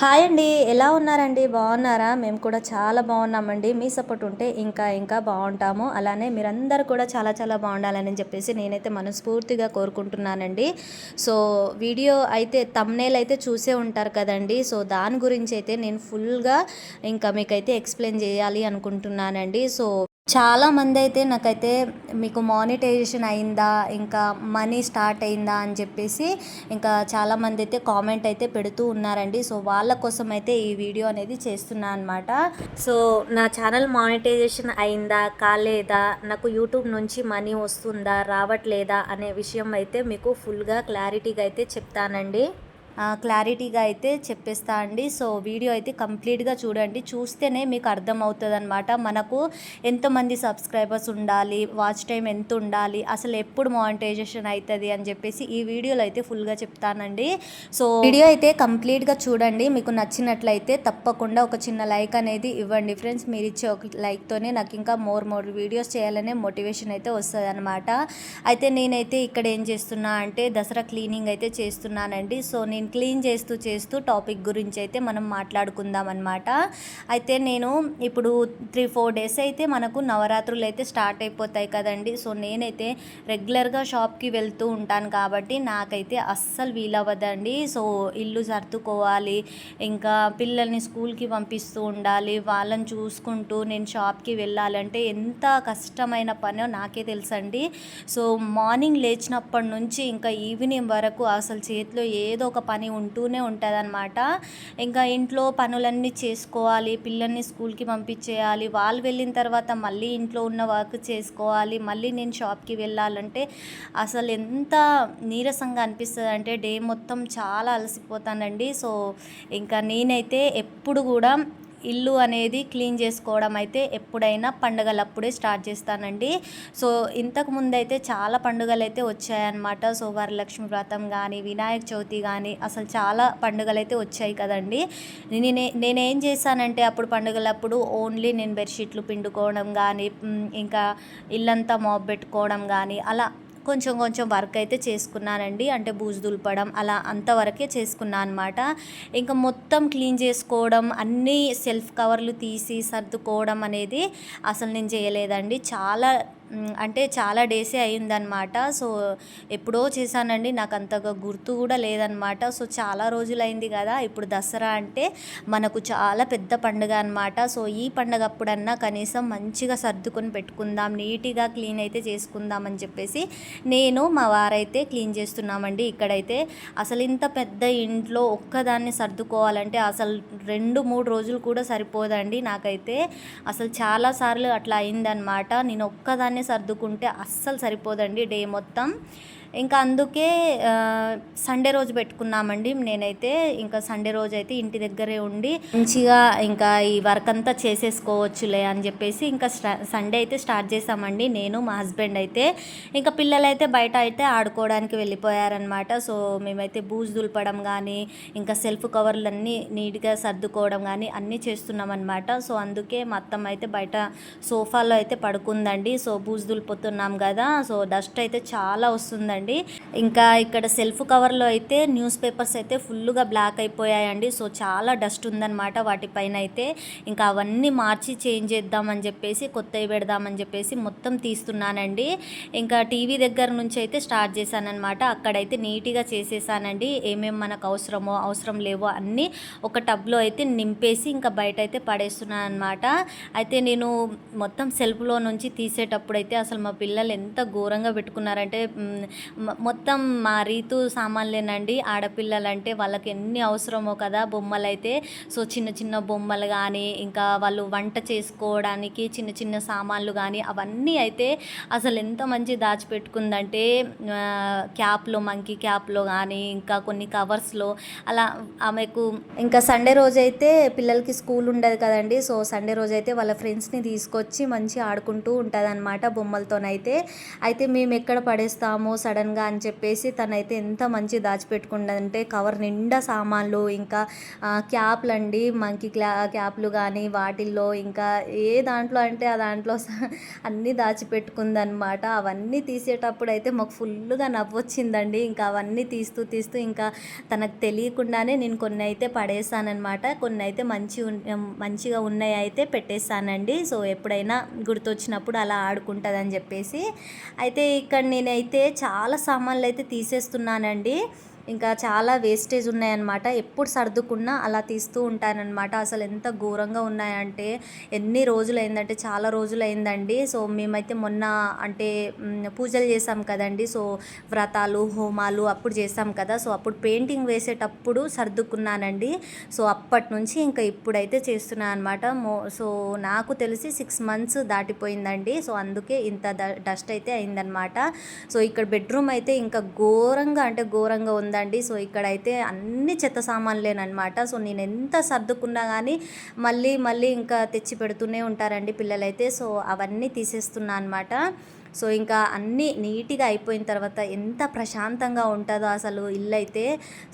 Hi అండి. ఎలా ఉన్నారండి? బాగున్నారా? మేము కూడా చాలా బాగున్నామండి. మీ సపోర్ట్ ఉంటే ఇంకా ఇంకా బాగుంటాము. అలానే మీరందరూ కూడా చాలా చాలా బాగుండాలని చెప్పేసి నేనైతే మనస్ఫూర్తిగా కోరుకుంటున్నానండి. సో వీడియో అయితే తమ్నేల్ అయితే చూసే ఉంటారు కదండి. సో దాని గురించి అయితే నేను ఫుల్గా ఇంకా మీకైతే ఎక్స్ప్లెయిన్ చేయాలి అనుకుంటున్నానండి. సో చాలా మంది అయితే నాకైతే మీకు మానిటైజేషన్ అయిందా ఇంకా మనీ స్టార్ట్ అయిందా అని చెప్పేసి ఇంకా చాలామంది అయితే కామెంట్ అయితే పెడుతూ ఉన్నారండి. సో వాళ్ళ కోసం అయితే ఈ వీడియో అనేది చేస్తున్నా అనమాట సో నా ఛానల్ మానిటైజేషన్ అయిందా కాలేదా నాకు యూట్యూబ్ నుంచి మనీ వస్తుందా రావట్లేదా అనే విషయం అయితే మీకు ఫుల్గా క్లారిటీగా అయితే చెప్తానండి. క్లారిటీగా అయితే చెప్పేస్తా అండి. సో వీడియో అయితే కంప్లీట్గా చూడండి. చూస్తేనే మీకు అర్థమవుతుంది అనమాట మనకు ఎంతమంది సబ్స్క్రైబర్స్ ఉండాలి వాచ్ టైం ఎంత ఉండాలి అసలు ఎప్పుడు మానిటైజేషన్ అవుతుంది అని చెప్పేసి ఈ వీడియోలో అయితే ఫుల్గా చెప్తానండి. సో వీడియో అయితే కంప్లీట్గా చూడండి. మీకు నచ్చినట్లయితే తప్పకుండా ఒక చిన్న లైక్ అనేది ఇవ్వండి. ఫ్రెండ్స్ మీరు ఇచ్చే ఒక లైక్తోనే నాకు ఇంకా మోర్ మోర్ వీడియోస్ చేయాలనే మోటివేషన్ అయితే వస్తుంది అనమాట అయితే నేనైతే ఇక్కడ ఏం చేస్తున్నా అంటే దసరా క్లీనింగ్ అయితే చేస్తున్నానండి. సో నేను క్లీన్ చేస్తూ చేస్తూ టాపిక్ గురించి అయితే మనం మాట్లాడుకుందాం అనమాట అయితే నేను ఇప్పుడు త్రీ ఫోర్ డేస్ అయితే మనకు నవరాత్రులు అయితే స్టార్ట్ అయిపోతాయి కదండి. సో నేనైతే రెగ్యులర్గా షాప్కి వెళ్తూ ఉంటాను కాబట్టి నాకైతే అస్సలు వీలవ్వదండి. సో ఇల్లు సర్దుకోవాలి ఇంకా పిల్లల్ని స్కూల్కి పంపిస్తూ ఉండాలి వాళ్ళని చూసుకుంటూ నేను షాప్కి వెళ్ళాలంటే ఎంత కష్టమైన పనో నాకే తెలుసండి. సో మార్నింగ్ లేచినప్పటి నుంచి ఇంకా ఈవినింగ్ వరకు అసలు చేతిలో ఏదో ఒక పని పని ఉంటూనే ఉంటుంది అనమాట ఇంకా ఇంట్లో పనులన్నీ చేసుకోవాలి పిల్లల్ని స్కూల్కి పంపించేయాలి వాళ్ళు వెళ్ళిన తర్వాత మళ్ళీ ఇంట్లో ఉన్న వర్క్ చేసుకోవాలి మళ్ళీ నేను షాప్కి వెళ్ళాలంటే అసలు ఎంత నీరసంగా అనిపిస్తుంది అంటే డే మొత్తం చాలా అలసిపోతానండి. సో ఇంకా నేనైతే ఎప్పుడు కూడా ఇల్లు అనేది క్లీన్ చేసుకోవడం అయితే ఎప్పుడైనా పండుగలప్పుడే స్టార్ట్ చేస్తానండి. సో ఇంతకు ముందైతే చాలా పండుగలు అయితే వచ్చాయన్నమాట. సో వరలక్ష్మి వ్రతం కానీ వినాయక చవితి కానీ అసలు చాలా పండుగలు అయితే వచ్చాయి కదండి. నేనే నేనేం చేశానంటే అప్పుడు పండుగలప్పుడు ఓన్లీ నేను బెడ్షీట్లు పిండుకోవడం కానీ ఇంకా ఇల్లంతా మాప్ పెట్టుకోవడం కానీ అలా కొంచెం కొంచెం వర్క్ అయితే చేసుకున్నానండి. అంటే బూజు దులపడం అలా అంతవరకే చేసుకున్నాను అనమాట ఇంకా మొత్తం క్లీన్ చేసుకోవడం అన్నీ సెల్ఫ్ కవర్లు తీసి సర్దుకోవడం అనేది అసలు నేను చేయలేదండి. చాలా అంటే చాలా డేసే అయిందనమాట సో ఎప్పుడో చేశానండి. నాకు అంతగా గుర్తు కూడా లేదనమాట సో చాలా రోజులైంది కదా. ఇప్పుడు దసరా అంటే మనకు చాలా పెద్ద పండుగ అనమాట సో ఈ పండుగ అప్పుడన్నా కనీసం మంచిగా సర్దుకొని పెట్టుకుందాం నీట్గా క్లీన్ అయితే చేసుకుందాం అని చెప్పేసి నేను మా వారైతే క్లీన్ చేస్తున్నామండి. ఇక్కడైతే అసలు ఇంత పెద్ద ఇంట్లో ఒక్కదాన్ని సర్దుకోవాలంటే అసలు రెండు మూడు రోజులు కూడా సరిపోదండి. నాకైతే అసలు చాలాసార్లు అట్లా అయిందనమాట నేను ఒక్కదాన్ని సర్దుకుంటే అస్సలు సరిపోదండి డే మొత్తం. ఇంకా అందుకే సండే రోజు పెట్టుకున్నామండి. నేనైతే ఇంకా సండే రోజు అయితే ఇంటి దగ్గరే ఉండి మంచిగా ఇంకా ఈ వర్క్ అంతా చేసేసుకోవచ్చులే అని చెప్పేసి ఇంకా సండే అయితే స్టార్ట్ చేసామండి. నేను మా హస్బెండ్ అయితే ఇంకా పిల్లలైతే బయట అయితే ఆడుకోవడానికి వెళ్ళిపోయారనమాట సో మేమైతే బూజు దులపడం కానీ ఇంకా సెల్ఫ్ కవర్లన్నీ నీట్గా సర్దుకోవడం కానీ అన్నీ చేస్తున్నాం అనమాట సో అందుకే మొత్తం అయితే బయట సోఫాలో అయితే పడుకుందండి. సో బూజు దులిపోతున్నాం కదా సో డస్ట్ అయితే చాలా వస్తుందండి. అండి. ఇంకా ఇక్కడ సెల్ఫ్ కవర్లో అయితే న్యూస్ పేపర్స్ అయితే ఫుల్గా బ్లాక్ అయిపోయాయండి. సో చాలా డస్ట్ ఉందన్నమాట వాటిపైన అయితే. ఇంకా అవన్నీ మార్చి చేంజ్ చేద్దామని చెప్పేసి కొత్తవి పెడదామని చెప్పేసి మొత్తం తీస్తున్నానండి. ఇంకా టీవీ దగ్గర నుంచి అయితే స్టార్ట్ చేశానమాట అక్కడైతే నీట్గా చేసేసానండి. ఏమేమి మనకు అవసరమో అవసరం లేవో అన్నీ ఒక టబ్లో అయితే నింపేసి ఇంకా బయట అయితే పడేస్తున్నాను అనమాట అయితే నేను మొత్తం సెల్ఫ్లో నుంచి తీసేటప్పుడు అయితే అసలు మా పిల్లలు ఎంత ఘోరంగా పెట్టుకున్నారంటే మొత్తం మా రీతు సామాన్లేనండి. ఆడపిల్లలంటే వాళ్ళకి ఎన్ని అవసరమో కదా బొమ్మలైతే. సో చిన్న చిన్న బొమ్మలు కానీ ఇంకా వాళ్ళు వంట చేసుకోవడానికి చిన్న చిన్న సామాన్లు కానీ అవన్నీ అయితే అసలు ఎంత మంచి దాచిపెట్టుకుందంటే క్యాప్లో మంకీ క్యాప్లో కానీ ఇంకా కొన్ని కవర్స్లో అలా ఆమెకు ఇంకా సండే రోజు అయితే పిల్లలకి స్కూల్ ఉండదు కదండి. సో సండే రోజు అయితే వాళ్ళ ఫ్రెండ్స్ని తీసుకొచ్చి మంచి ఆడుకుంటూ ఉంటుంది అనమాట బొమ్మలతోనైతే. అయితే మేము ఎక్కడ పడేస్తామో సడన్ సడన్గా అని చెప్పేసి తనైతే ఎంత మంచి దాచిపెట్టుకుందంటే కవర్ నిండా సామాన్లు ఇంకా క్యాప్లు అండి మంకీ క్లా క్యాప్లు కానీ వాటిల్లో ఇంకా ఏ దాంట్లో అంటే ఆ దాంట్లో అన్నీ దాచిపెట్టుకుందనమాట. అవన్నీ తీసేటప్పుడు అయితే మాకు ఫుల్గా నవ్వొచ్చిందండి. ఇంకా అవన్నీ తీస్తూ తీస్తూ ఇంకా తనకు తెలియకుండానే నేను కొన్ని అయితే పడేసానమాట కొన్ని అయితే మంచి మంచిగా ఉన్నాయి అయితే పెట్టేస్తానండి సో ఎప్పుడైనా గుర్తొచ్చినప్పుడు అలా ఆడుకుంటుందని చెప్పేసి. అయితే ఇక్కడ నేనైతే చాలా సామాన్లు అయితే తీసేస్తున్నానండి. ఇంకా చాలా వేస్టేజ్ ఉన్నాయన్నమాట. ఎప్పుడు సర్దుకున్నా అలా తీస్తూ ఉంటానన్నమాట. అసలు ఎంత ఘోరంగా ఉన్నాయంటే ఎన్ని రోజులు అయిందంటే చాలా రోజులు అయిందండి సో మేమైతే మొన్న అంటే పూజలు చేసాం కదండి. సో వ్రతాలు హోమాలు అప్పుడు చేసాం కదా. సో అప్పుడు పెయింటింగ్ వేసేటప్పుడు సర్దుకున్నానండి. సో అప్పటి నుంచి ఇంకా ఇప్పుడైతే చేస్తున్నాను అనమాట మో సో నాకు తెలిసి సిక్స్ మంత్స్ దాటిపోయిందండి. సో అందుకే ఇంత డస్ట్ అయితే అయిందనమాట సో ఇక్కడ బెడ్రూమ్ అయితే ఇంకా ఘోరంగా అంటే ఘోరంగా ఉందండి. సో ఇక్కడైతే అన్ని చెత్త సామాన్లేనమాట సో నేను ఎంత సర్దుకున్నా కానీ మళ్ళీ మళ్ళీ ఇంకా తెచ్చి పెడుతూనే ఉంటారండి పిల్లలైతే. సో అవన్నీ తీసేస్తున్నా అనమాట సో ఇంకా అన్నీ నీట్గా అయిపోయిన తర్వాత ఎంత ప్రశాంతంగా ఉంటుందో అసలు ఇల్లు అయితే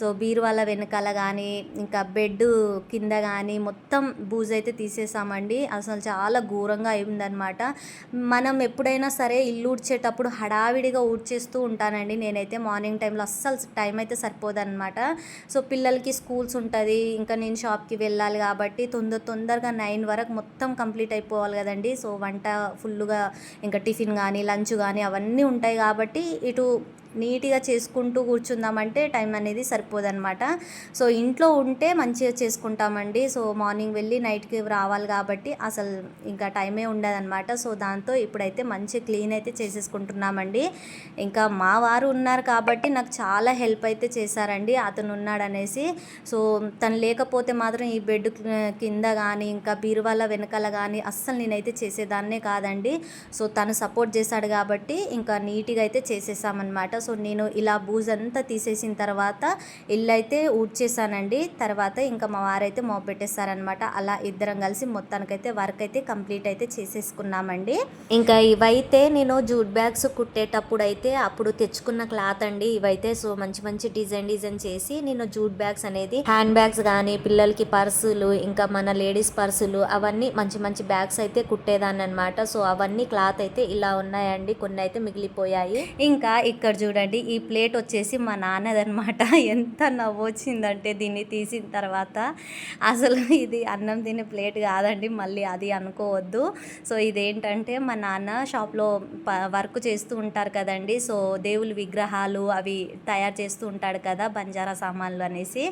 సో బీరువాల వెనకాల కానీ ఇంకా బెడ్ కింద కానీ మొత్తం బూజు అయితే తీసేసామండి. అసలు చాలా ఘోరంగా అయిందనమాట మనం ఎప్పుడైనా సరే ఇల్లు ఊడ్చేటప్పుడు హడావిడిగా ఊడ్చేస్తూ ఉంటానండి. నేనైతే మార్నింగ్ టైంలో అస్సలు టైం అయితే సరిపోదన్నమాట. సో పిల్లలకి స్కూల్స్ ఉంటుంది ఇంకా నేను షాప్కి వెళ్ళాలి కాబట్టి తొందర తొందరగా నైన్ వరకు మొత్తం కంప్లీట్ అయిపోవాలి కదండి. సో వంట ఫుల్గా ఇంకా టిఫిన్ కానీ లంచ్ కానీ అవన్నీ ఉంటాయి కాబట్టి ఇటు నీట్గా చేసుకుంటూ కూర్చుందామంటే టైం అనేది సరిపోదన్నమాట. సో ఇంట్లో ఉంటే మంచిగా చేసుకుంటామండి. సో మార్నింగ్ వెళ్ళి నైట్కి రావాలి కాబట్టి అసలు ఇంకా టైమే ఉండదన్నమాట. సో దాంతో ఇప్పుడైతే మంచి క్లీన్ అయితే చేసేసుకుంటున్నామండి. ఇంకా మా వారు ఉన్నారు కాబట్టి నాకు చాలా హెల్ప్ అయితే చేశారండి. అతను ఉన్నాడనేసి. సో తను లేకపోతే మాత్రం ఈ బెడ్ కింద కానీ ఇంకా బీరువాల వెనకాల కానీ అస్సలు నేనైతే చేసేదాన్నే కాదండి. సో తను సపోర్ట్ చేశాడు కాబట్టి ఇంకా నీట్గా అయితే చేసేసామన్నమాట. సో నేను ఇలా బూజంతా తీసేసిన తర్వాత ఇల్లు అయితే ఊడ్చేసానండి. తర్వాత ఇంకా మా వారైతే మోపు పెట్టేస్తారనమాట అలా ఇద్దరం కలిసి మొత్తానికైతే వర్క్ అయితే కంప్లీట్ అయితే చేసేసుకున్నామండి. ఇంకా ఇవైతే నేను జూట్ బ్యాగ్స్ కుట్టేటప్పుడు అయితే అప్పుడు తెచ్చుకున్న క్లాత్ అండి. ఇవైతే సో మంచి మంచి డిజైన్ డిజైన్ చేసి నేను జూట్ బ్యాగ్స్ అనేది హ్యాండ్ బ్యాగ్స్ కానీ పిల్లలకి పర్సులు ఇంకా మన లేడీస్ పర్సులు అవన్నీ మంచి మంచి బ్యాగ్స్ అయితే కుట్టేదాన్ని అనమాట సో అవన్నీ క్లాత్ అయితే ఇలా ఉన్నాయండి. కొన్ని అయితే మిగిలిపోయాయి. ఇంకా ఇక్కడ చూడండి చూడండి ఈ ప్లేట్ వచ్చేసి మా నాన్నదనమాట ఎంత నవ్వు వచ్చిందంటే దీన్ని తీసిన తర్వాత. అసలు ఇది అన్నం తినే ప్లేట్ కాదండి మళ్ళీ అది అనుకోవద్దు. సో ఇదేంటంటే మా నాన్న షాప్లో ప వర్క్ చేస్తూ ఉంటారు కదండి. సో దేవుళ్ళ విగ్రహాలు అవి తయారు చేస్తూ ఉంటాడు కదా బంజారా సామాన్లు అనేసి.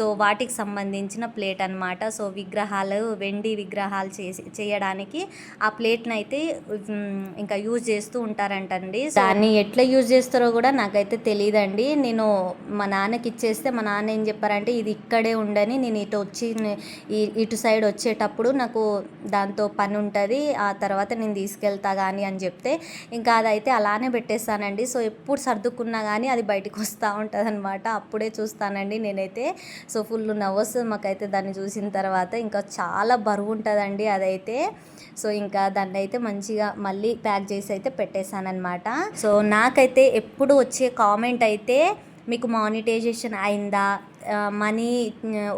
సో వాటికి సంబంధించిన ప్లేట్ అన్నమాట. సో విగ్రహాలు వెండి విగ్రహాలు చేసి చేయడానికి ఆ ప్లేట్ని అయితే ఇంకా యూజ్ చేస్తూ ఉంటారంటండి. దాన్ని ఎట్లా యూజ్ చేస్తారో కూడా నాకైతే తెలియదండి నేను మా నాన్నకి ఇచ్చేస్తే మా నాన్న ఏం చెప్పారంటే ఇది ఇక్కడే ఉండని నేను ఇటు వచ్చి ఇటు సైడ్ వచ్చేటప్పుడు నాకు దాంతో పని ఉంటుంది ఆ తర్వాత నేను తీసుకెళ్తా కానీ అని చెప్తే ఇంకా అదైతే అలానే పెట్టేస్తానండి. సో ఎప్పుడు సర్దుకున్నా కానీ అది బయటకు వస్తూ ఉంటుంది అనమాట అప్పుడే చూస్తానండి నేనైతే. సో ఫుల్ నవ్వస్ వస్తుంది మాకైతే దాన్ని చూసిన తర్వాత. ఇంకా చాలా బరువు ఉంటుందండి అదైతే. సో ఇంకా దాన్ని అయితే మంచిగా మళ్ళీ ప్యాక్ చేసి అయితే పెట్టేశానమాట సో నాకైతే ఎప్పుడు వచ్చే కామెంట్ అయితే మీకు మానిటైజేషన్ అయిందా? మనీ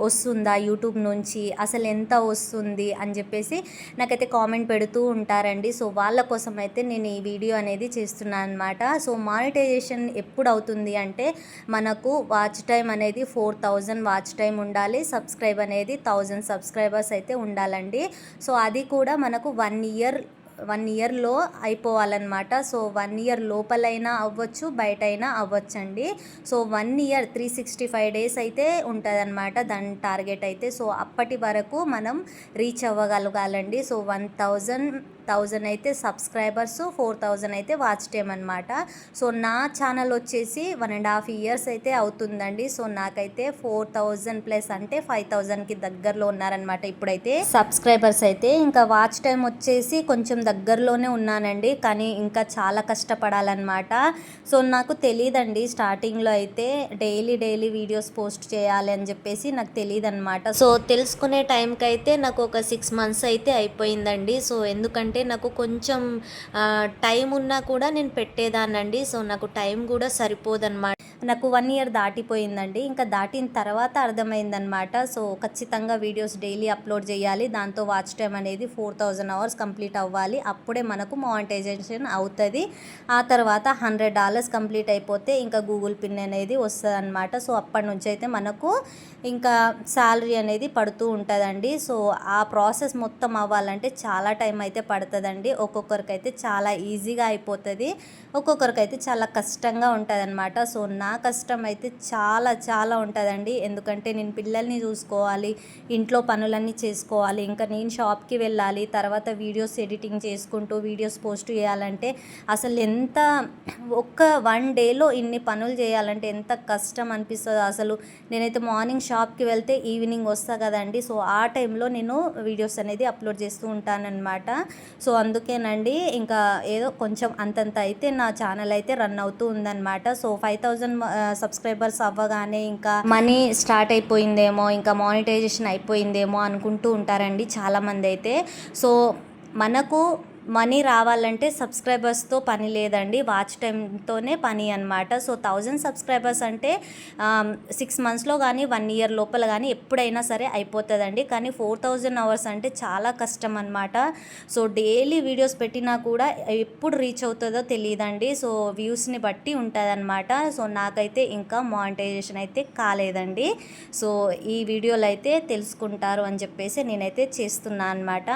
వస్తుందా యూట్యూబ్ నుంచి? అసలు ఎంత వస్తుంది? అని చెప్పేసి నాకైతే కామెంట్ పెడుతూ ఉంటారండి. సో వాళ్ళ కోసం అయితే నేను ఈ వీడియో అనేది చేస్తున్నాను అనమాట సో మానిటైజేషన్ ఎప్పుడు అవుతుంది అంటే మనకు వాచ్ టైం అనేది ఫోర్ థౌజండ్ వాచ్ టైం ఉండాలి. సబ్స్క్రైబ్ అనేది థౌజండ్ సబ్స్క్రైబర్స్ అయితే ఉండాలండి. సో అది కూడా మనకు వన్ ఇయర్ వన్ ఇయర్లో అయిపోవాలన్నమాట. సో వన్ ఇయర్ లోపలైనా అవ్వచ్చు బయట అయినా అవ్వచ్చండి. So one year three sixty five days అయితే ఉంటుంది దాని టార్గెట్ అయితే. సో అప్పటి వరకు మనం రీచ్ అవ్వగలగాలండి. సో వన్ థౌజండ్ థౌజండ్ అయితే సబ్స్క్రైబర్స్ ఫోర్ థౌజండ్ అయితే వాచ్ టైం అనమాట సో నా ఛానల్ వచ్చేసి వన్ అండ్ హాఫ్ ఇయర్స్ అయితే అవుతుందండి. సో నాకైతే ఫోర్ థౌజండ్ ప్లస్ అంటే ఫైవ్ థౌజండ్కి దగ్గరలో ఉన్నారనమాట ఇప్పుడైతే. సబ్స్క్రైబర్స్ అయితే ఇంకా వాచ్ టైం వచ్చేసి కొంచెం దగ్గరలోనే ఉన్నానండి. కానీ ఇంకా చాలా కష్టపడాలన్నమాట. సో నాకు తెలియదండి స్టార్టింగ్లో అయితే డైలీ డైలీ వీడియోస్ పోస్ట్ చేయాలి అని చెప్పేసి నాకు తెలియదు అనమాట సో తెలుసుకునే టైంకి అయితే నాకు ఒక సిక్స్ మంత్స్ అయితే అయిపోయిందండి. సో ఎందుకంటే అంటే నాకు కొంచెం టైం ఉన్నా కూడా నేను పెట్టేదాన్నండి. సో నాకు టైం కూడా సరిపోదన్నమాట. నాకు వన్ ఇయర్ దాటిపోయిందండి. ఇంకా దాటిన తర్వాత అర్థమైందనమాట సో ఖచ్చితంగా వీడియోస్ డైలీ అప్లోడ్ చేయాలి. దాంతో వాచ్ టైం అనేది ఫోర్ థౌజండ్ అవర్స్ కంప్లీట్ అవ్వాలి. అప్పుడే మనకు మానిటైజేషన్ అవుతుంది. ఆ తర్వాత హండ్రెడ్ డాలర్స్ కంప్లీట్ అయిపోతే ఇంకా గూగుల్ పిన్ అనేది వస్తుంది అనమాట సో అప్పటి నుంచి అయితే మనకు ఇంకా శాలరీ అనేది పడుతూ ఉంటుందండి. సో ఆ ప్రాసెస్ మొత్తం అవ్వాలంటే చాలా టైం అయితే పడుతుందండి. ఒక్కొక్కరికైతే చాలా ఈజీగా అయిపోతుంది. ఒక్కొక్కరికైతే చాలా కష్టంగా ఉంటుంది అనమాట సో నా నా కష్టం అయితే చాలా చాలా ఉంటుందండి. ఎందుకంటే నేను పిల్లల్ని చూసుకోవాలి ఇంట్లో పనులన్నీ చేసుకోవాలి. ఇంకా నేను షాప్కి వెళ్ళాలి తర్వాత వీడియోస్ ఎడిటింగ్ చేసుకుంటూ వీడియోస్ పోస్ట్ చేయాలంటే అసలు ఎంత ఒక్క వన్ డేలో ఇన్ని పనులు చేయాలంటే ఎంత కష్టం అనిపిస్తుందో అసలు. నేనైతే మార్నింగ్ షాప్కి వెళ్తే ఈవినింగ్ వస్తా కదండి. సో ఆ టైంలో నేను వీడియోస్ అనేది అప్లోడ్ చేస్తూ ఉంటానన్నమాట. సో అందుకేనండి ఇంకా ఏదో కొంచెం అంతంత అయితే నా ఛానల్ అయితే రన్ అవుతూ ఉందన్నమాట. సో ఫైవ్ థౌజండ్ సబ్స్క్రైబర్స్ అవ్వగానే ఇంకా మనీ స్టార్ట్ అయిపోయిందేమో ఇంకా మానిటైజేషన్ అయిపోయిందేమో అనుకుంటూ ఉంటారండి చాలామంది అయితే సో మనకు మనీ రావాలంటే సబ్స్క్రైబర్స్తో పని లేదండి. వాచ్ టైంతోనే పని అనమాట సో థౌజండ్ సబ్స్క్రైబర్స్ అంటే సిక్స్ మంత్స్లో కానీ వన్ ఇయర్ లోపల కానీ ఎప్పుడైనా సరే అయిపోతుందండి. కానీ ఫోర్ థౌజండ్ అవర్స్ అంటే చాలా కష్టం అనమాట సో డైలీ వీడియోస్ పెట్టినా కూడా ఎప్పుడు రీచ్ అవుతుందో తెలియదండి సో వ్యూస్ని బట్టి ఉంటుందన్నమాట. సో నాకైతే ఇంకా మానిటైజేషన్ అయితే కాలేదండి. సో ఈ వీడియోలు అయితే తెలుసుకుంటారు అని చెప్పేసి నేనైతే చేస్తున్నా అనమాట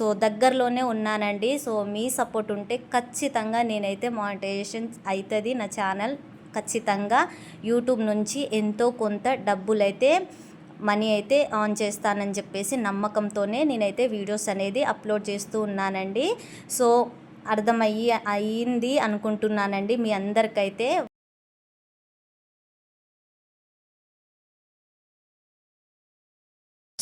సో దగ్గరలోనే ఉన్నానండి. సో మీ సపోర్ట్ ఉంటే ఖచ్చితంగా నేనైతే మానిటైజేషన్ అవుతుంది నా ఛానల్ ఖచ్చితంగా యూట్యూబ్ నుంచి ఎంతో కొంత డబ్బులైతే మనీ అయితే ఆన్ చేస్తానని చెప్పేసి నమ్మకంతోనే నేనైతే వీడియోస్ అనేది అప్లోడ్ చేస్తూ ఉన్నానండి. సో అర్థమయ్యి అయ్యింది అనుకుంటున్నానండి మీ అందరికైతే.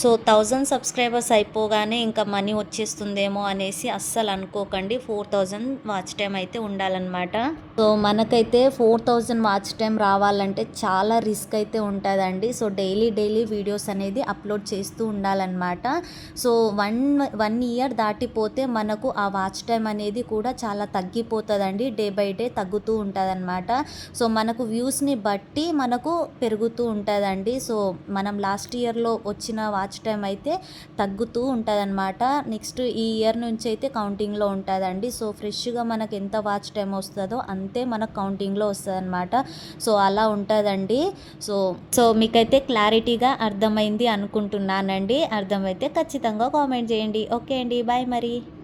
సో థౌజండ్ సబ్స్క్రైబర్స్ అయిపోగానే ఇంకా మనీ వచ్చేస్తుందేమో అనేసి అస్సలు అనుకోకండి. ఫోర్ థౌజండ్ వాచ్ టైం అయితే ఉండాలన్నమాట. సో మనకైతే ఫోర్ థౌజండ్ వాచ్ టైం రావాలంటే చాలా రిస్క్ అయితే ఉంటుందండి. సో డైలీ డైలీ వీడియోస్ అనేది అప్లోడ్ చేస్తూ ఉండాలన్నమాట. సో వన్ వన్ ఇయర్ దాటిపోతే మనకు ఆ వాచ్ టైం అనేది కూడా చాలా తగ్గిపోతుందండి. డే బై డే తగ్గుతూ ఉంటుందన్నమాట. సో మనకు వ్యూస్ని బట్టి మనకు పెరుగుతూ ఉంటుందండి. సో మనం లాస్ట్ ఇయర్లో వచ్చిన వాచ్ టైం అయితే తగ్గుతూ ఉంటుందన్నమాట. నెక్స్ట్ ఈ ఇయర్ నుంచి అయితే కౌంటింగ్లో ఉంటుందండి. సో ఫ్రెష్గా మనకు ఎంత వాచ్ టైం వస్తుందో అంతే మనకు కౌంటింగ్లో వస్తుందన్నమాట. సో అలా ఉంటుందండి. సో సో మీకైతే క్లారిటీగా అర్థమైంది అనుకుంటున్నానండి. అర్థమైతే ఖచ్చితంగా కామెంట్ చేయండి. ఓకే అండి. బాయ్ మరి.